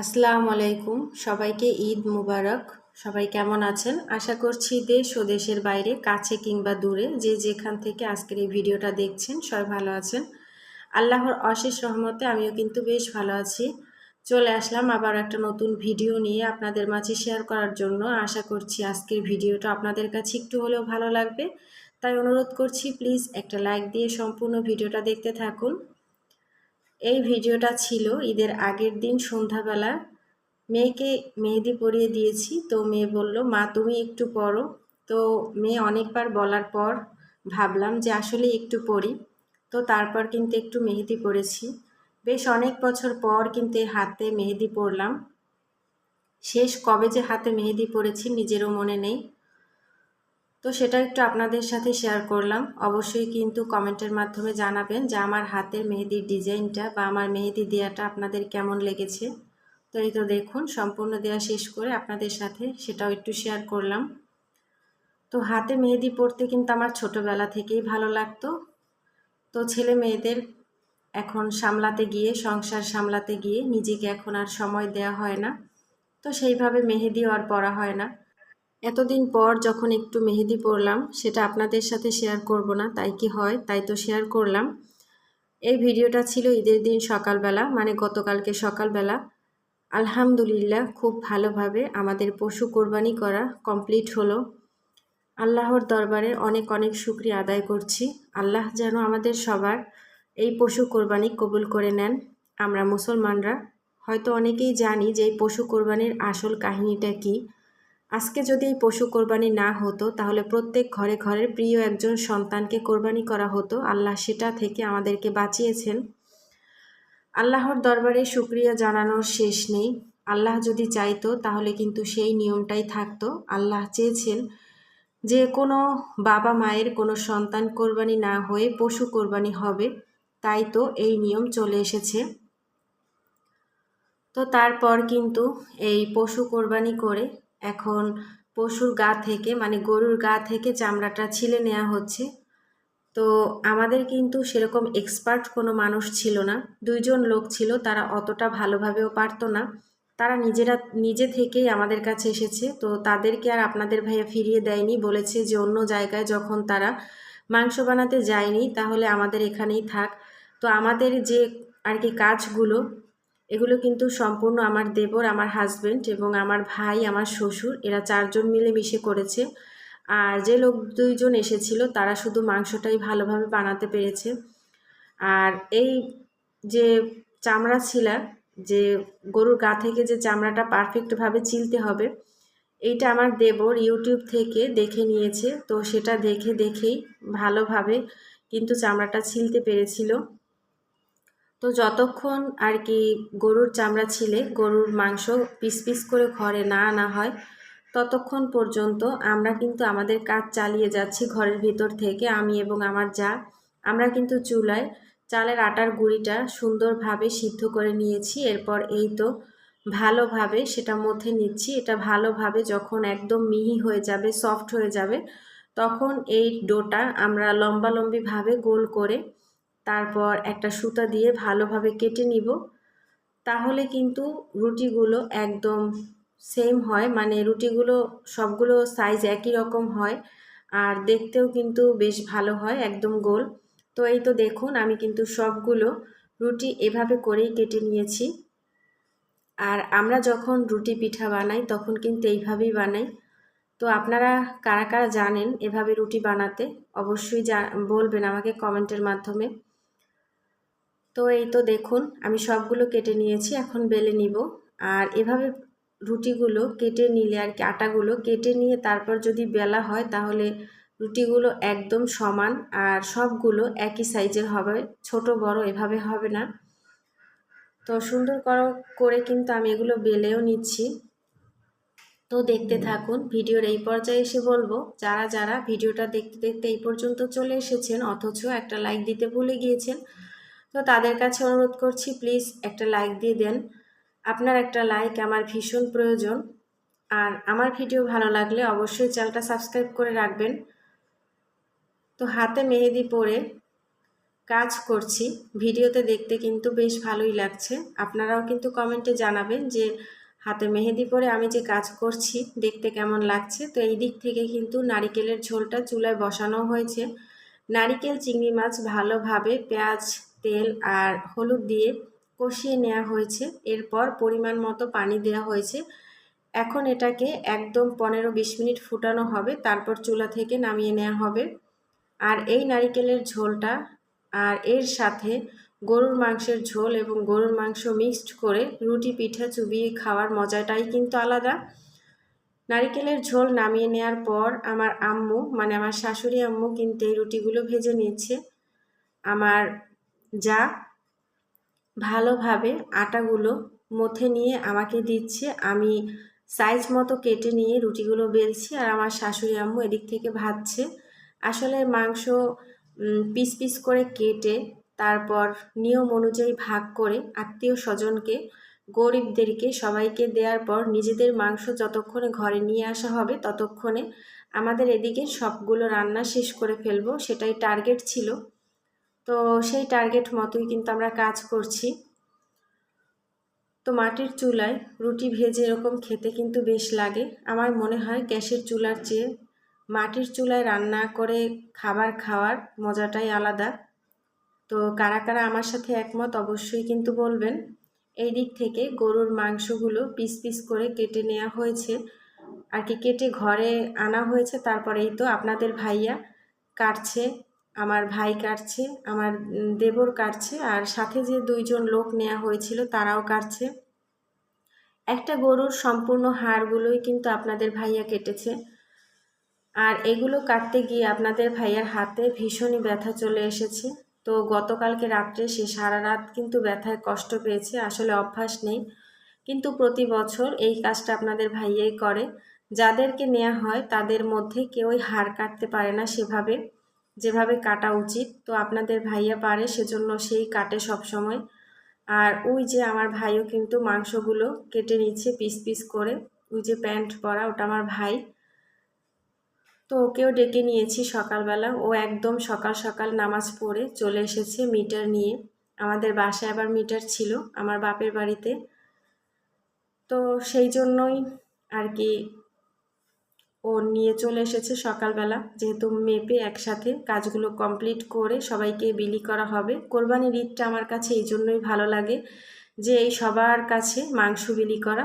আসসালামু আলাইকুম। সবাইকে ঈদ মুবারক। সবাই কেমন আছেন? আশা করছি দেশ ও দেশের বাইরে, কাছে কিংবা দূরে, যে যেখান থেকে আজকের এই ভিডিওটা দেখছেন, সবাই ভালো আছেন। আল্লাহর অশেষ রহমতে আমিও কিন্তু বেশ ভালো আছি। চলে আসলাম আবার একটা নতুন ভিডিও নিয়ে আপনাদের মাঝে শেয়ার করার জন্য। আশা করছি আজকের ভিডিওটা আপনাদের কাছে একটু হলেও ভালো লাগবে। তাই অনুরোধ করছি, প্লিজ একটা লাইক দিয়ে সম্পূর্ণ ভিডিওটা দেখতে থাকুন। এই ভিডিওটা ছিল ঈদের আগের দিন সন্ধ্যাবেলা। মেয়েকে মেহেদি পরিয়ে দিয়েছি। তো মেয়ে বলল, মা, তুমি একটু পড়ো। তো মেয়ে অনেকবার বলার পর ভাবলাম যে আসলে একটু পড়ি। তো তারপর কিন্তু একটু মেহেদি পরেছি। বেশ অনেক বছর পর কিন্তু হাতে মেহেদি পরলাম। শেষ কবে যে হাতে মেহেদি পরেছি নিজেরও মনে নেই। তো সেটা একটু আপনাদের সাথে শেয়ার করলাম। অবশ্যই কিন্তু কমেন্টের মাধ্যমে জানাবেন যে আমার হাতের মেহেদির ডিজাইনটা বা আমার মেহেদি দেওয়াটা আপনাদের কেমন লেগেছে। তো এই তো দেখুন, সম্পূর্ণ দেওয়া শেষ করে আপনাদের সাথে সেটাও একটু শেয়ার করলাম। তো হাতে মেহেদি পড়তে কিন্তু আমার ছোটোবেলা থেকেই ভালো লাগতো। তো ছেলে মেয়েদের এখন সামলাতে গিয়ে, সংসার সামলাতে গিয়ে নিজেকে এখন আর সময় দেওয়া হয় না। তো সেইভাবে মেহেদিও আর পড়া হয় না। এতদিন পর যখন একটু মেহেদি পরলাম, সেটা আপনাদের সাথে শেয়ার করব না, তাই কি হয়, তাই তো শেয়ার করলাম। এই ভিডিওটা ছিল ঈদের দিন সকালবেলা মানে গতকালকে সকালবেলা। আলহামদুলিল্লাহ, খুব ভালোভাবে আমাদের পশু কোরবানি করা কমপ্লিট হলো। আল্লাহর দরবারে অনেক অনেক শুক্রিয়া আদায় করছি। আল্লাহ যেন আমাদের সবার এই পশু কোরবানি কবুল করে নেন, আমরা মুসলমানরা। হয়তো অনেকেই জানি যে এই পশু কোরবানির আসল কাহিনীটা কী। আজকে যদি এই পশু কোরবানি না হতো, তাহলে প্রত্যেক ঘরে ঘরের প্রিয় একজন সন্তানকে কোরবানি করা হতো। আল্লাহ সেটা থেকে আমাদেরকে বাঁচিয়েছেন। আল্লাহর দরবারে সুক্রিয়া জানানোর শেষ নেই। আল্লাহ যদি চাইতো, তাহলে কিন্তু সেই নিয়মটাই থাকতো। আল্লাহ চেয়েছেন যে কোনো বাবা মায়ের কোনো সন্তান কোরবানি না হয়ে পশু কোরবানি হবে। তাই তো এই নিয়ম চলে এসেছে। তো তারপর কিন্তু এই পশু কোরবানি করে এখন পশুর গা থেকে মানে গরুর গা থেকে চামড়াটা ছিলে নেওয়া হচ্ছে। তো আমাদের কিন্তু সেরকম এক্সপার্ট কোনো মানুষ ছিল না। দুইজন লোক ছিল, তারা অতটা ভালোভাবেও পারতো না। তারা নিজেরা, নিজে থেকেই আমাদের কাছে এসেছে। তো তাদেরকে আর আপনাদের ভাইয়া ফিরিয়ে দেয়নি, বলেছে যে অন্য জায়গায় যখন তারা মাংস বানাতে যায়নি, তাহলে আমাদের এখানেই থাক। তো আমাদের যে আর কি কাজগুলো এগুলো কিন্তু সম্পূর্ণ আমার দেবর, আমার হাজব্যান্ড এবং আমার ভাই, আমার শ্বশুর, এরা চারজন মিলে মিশে করেছে। আর যে লোক দুইজন এসেছিল, তারা শুধু মাংসটাই ভালোভাবে বানাতে পেরেছে। আর এই যে চামড়া ছিলা, যে গরুর গা থেকে যে চামড়াটা পারফেক্টভাবে চিলতে হবে, এইটা আমার দেবর ইউটিউব থেকে দেখে নিয়েছে। তো সেটা দেখে দেখেই ভালোভাবে কিন্তু চামড়াটা ছিলতে পেরেছিল। তো যতক্ষণ আর কি গরুর চামড়া ছিলে, গরুর মাংস পিস পিস করে ঘরে না আনা হয়, ততক্ষণ পর্যন্ত আমরা কিন্তু আমাদের কাজ চালিয়ে যাচ্ছি ঘরের ভিতর থেকে, আমি এবং আমার যা। আমরা কিন্তু চুলায় চালের আটার গুঁড়িটা সুন্দরভাবে সিদ্ধ করে নিয়েছি, এরপর এই তো ভালোভাবে সেটা মধ্যে নিচ্ছি। এটা ভালোভাবে যখন একদম মিহি হয়ে যাবে, সফট হয়ে যাবে, তখন এই ডোটা আমরা লম্বালম্বিভাবে গোল করে তারপর একটা সুতা দিয়ে ভালোভাবে কেটে নিব। তাহলে কিন্তু রুটিগুলো একদম সেম হয় মানে রুটিগুলো সবগুলো সাইজ একই রকম হয় আর দেখতেও কিন্তু বেশ ভালো হয়, একদম গোল। তো এই তো দেখুন, আমি কিন্তু সবগুলো রুটি এভাবে করেই কেটে নিয়েছি। আর আমরা যখন রুটি পিঠা বানাই, তখন কিন্তু এইভাবেই বানাই। তো আপনারা কারা কারা জানেন এভাবে রুটি বানাতে? অবশ্যই বলবেন আমাকে কমেন্টের মাধ্যমে। তো এই তো দেখুন, আমি সবগুলো কেটে নিয়েছি, এখন বেলে নিব। আর এভাবে রুটিগুলো কেটে নিলে আর কি, আটাগুলো কেটে নিয়ে তারপর যদি বেলা হয় তাহলে রুটিগুলো একদম সমান আর সবগুলো একই সাইজের হবে, ছোট বড় এভাবে হবে না। তো সুন্দর করে কিন্তু আমি এগুলো বেলেও নিচ্ছি। তো দেখতে থাকুন, ভিডিওর এই পর্যায়ে এসে বলব, যারা যারা ভিডিওটা দেখতে দেখতে এই পর্যন্ত চলে এসেছেন, অথচ একটা লাইক দিতে ভুলে গিয়েছেন তো তাদের কাছে অনুরোধ করছি প্লিজ একটা লাইক দিয়ে দেন। আপনার একটা লাইক আমার ভীষণ প্রয়োজন। আর আমার ভিডিও ভালো লাগলে অবশ্যই চ্যানেলটা সাবস্ক্রাইব করে রাখবেন। তো হাতে মেহেদি পরে কাজ করছি। ভিডিওতে দেখতে কিন্তু বেশ ভালোই লাগছে। আপনারাও কিন্তু কমেন্টে জানাবেন যে হাতে মেহেদি পরে আমি যে কাজ করছি, দেখতে কেমন লাগছে। তো এই দিক থেকে কিন্তু নারিকেলের ঝোলটা চুলায় বসানো হয়েছে। নারিকেল, চিংড়ি মাছ ভালোভাবে পেঁয়াজ তেল আর হলুদ দিয়ে কষিয়ে নেওয়া হয়েছে। এরপর পরিমাণ মতো পানি দেওয়া হয়েছে। এখন এটাকে একদম পনেরো বিশ মিনিট ফুটানো হবে। তারপর চুলা থেকে নামিয়ে নেওয়া হবে। আর এই নারিকেলের ঝোলটা আর এর সাথে গরুর মাংসের ঝোল এবং গরুর মাংস মিক্সড করে রুটি, পিঠা, চুবিয়ে খাওয়ার মজাটাই কিন্তু আলাদা। নারিকেলের ঝোল নামিয়ে নেওয়ার পর আমার আম্মু মানে আমার শাশুড়ি আম্মু কিন্তু এই রুটিগুলো ভেজে নিচ্ছে। আমার যা ভালোভাবে আটাগুলো মথে নিয়ে আমাকে দিচ্ছে। আমি সাইজ মতো কেটে নিয়ে রুটিগুলো বেলছি আর আমার শাশুড়ি আম্মু এদিক থেকে ভাজছে। আসলে মাংস পিস পিস করে কেটে তারপর নিয়ম অনুযায়ী ভাগ করে আত্মীয় স্বজনকে, গরিবদেরকে সবাইকে দেওয়ার পর নিজেদের মাংস যতক্ষণে ঘরে নিয়ে আসা হবে ততক্ষণে আমাদের এদিকে সবগুলো রান্না শেষ করে ফেলব। সেটাই টার্গেট ছিল। তো সেই টার্গেট মতোই কিন্তু আমরা কাজ করছি। তো মাটির চুলায় রুটি ভেজে এরকম খেতে কিন্তু বেশ লাগে। আমার মনে হয় গ্যাসের চুলার চেয়ে মাটির চুলায় রান্না করে খাবার খাওয়ার মজাটাই আলাদা। তো কারা কারা আমার সাথে একমত অবশ্যই কিন্তু বলবেন। এই দিক থেকে গরুর মাংসগুলো পিস পিস করে কেটে নেওয়া হয়েছে। আর কি কেটে ঘরে আনা হয়েছে, তারপরেই তো আপনাদের ভাইয়া কাটছে। আমার ভাই কাটছে, আমার দেবর কাটছে, আর সাথে যে দুইজন লোক নেওয়া হয়েছিল তারাও কাটছে। একটা গরুর সম্পূর্ণ হাড়গুলোই কিন্তু আপনাদের ভাইয়া কেটেছে। আর এগুলো কাটতে গিয়ে আপনাদের ভাইয়ার হাতে ভীষণই ব্যথা চলে এসেছে। তো গতকালকে রাত্রে সে সারা রাত কিন্তু ব্যথায় কষ্ট পেয়েছে, আসলে অভ্যাস নেই। কিন্তু প্রতি বছর এই কাজটা আপনাদের ভাইয়াই করে। যাদেরকে নেওয়া হয় তাদের মধ্যে কেউই হাড় কাটতে পারে না সেভাবে। যেভাবে কাটা উচিত, তো আপনাদের ভাইয়া পারে সেজন্য সেই কাটে সব সময় আর ওই যে আমার ভাইও কিন্তু মাংসগুলো কেটে নিচ্ছে পিস পিস করে, ওই যে প্যান্ট পরা, ওটা আমার ভাই। তো ওকেও ডেকে নিয়েছি সকালবেলা, ও একদম সকাল সকাল নামাজ পড়ে চলে এসেছে মিটার নিয়ে। আমাদের বাসায় আবার মিটার ছিল, আমার বাপের বাড়িতে। তো সেই জন্যই আর কি ও নিয়ে চলে এসেছে সকালবেলা। যেহেতু মেপে একসাথে কাজগুলো কমপ্লিট করে সবাইকে বিলি করা হবে। কোরবানির ঈদটা আমার কাছে এই জন্যই ভালো লাগে যে এই সবার কাছে মাংস বিলি করা।